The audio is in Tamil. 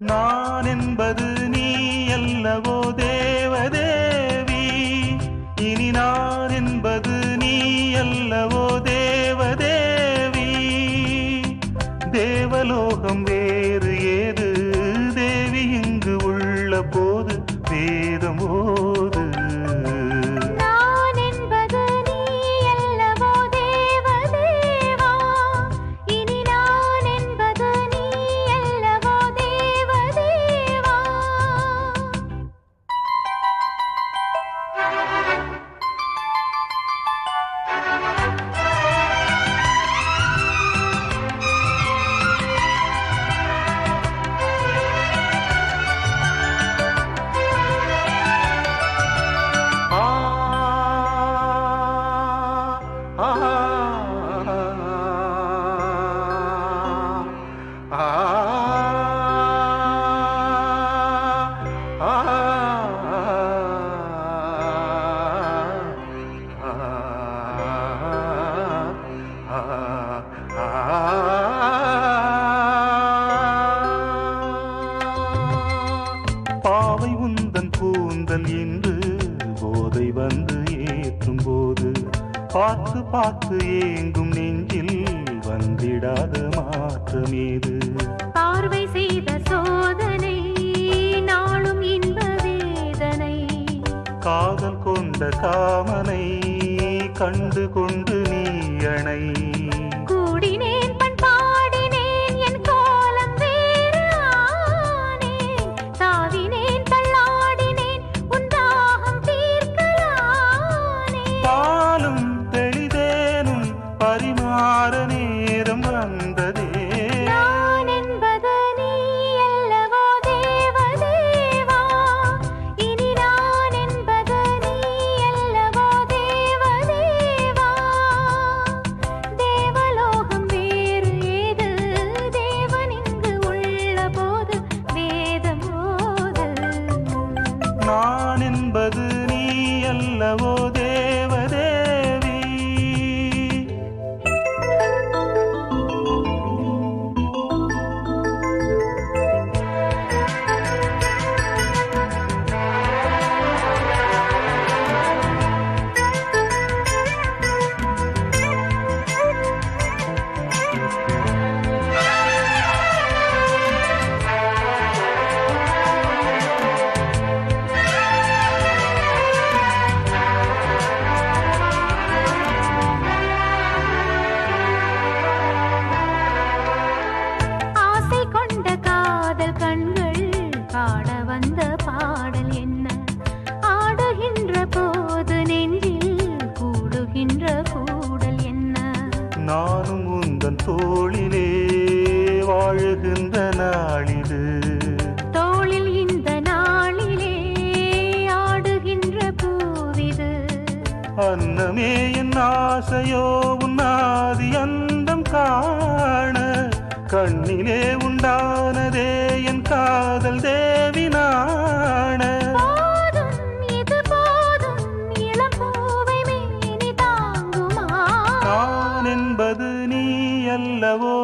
நான் என்பது போ பாவை உந்தன் கூந்தல் என்று போதை வந்து ஏற்றும் போது பார்த்து பார்த்து ஏங்கும் நெஞ்சில் வந்திடாத மாற்றமேது பார்வை செய்த சோதனை நாளும் இன்ப வேதனை. காதல் கொண்ட காமனை கண்டு கொண்டு நீ அணை. அல்லவோ வாழுகின்ற நாளிது. தோளில் இந்த நாளிலே ஆடுகின்ற பூவிது. அன்னமே என் ஆசையோ உன்னாதி அந்தம் காண. கண்ணிலே உண்டானதே என் காதல் தேவி நாண. போதும் இது போதும் இளம் பூவை மேனி தாங்குமா? நான் என்பது நீ அல்லவோ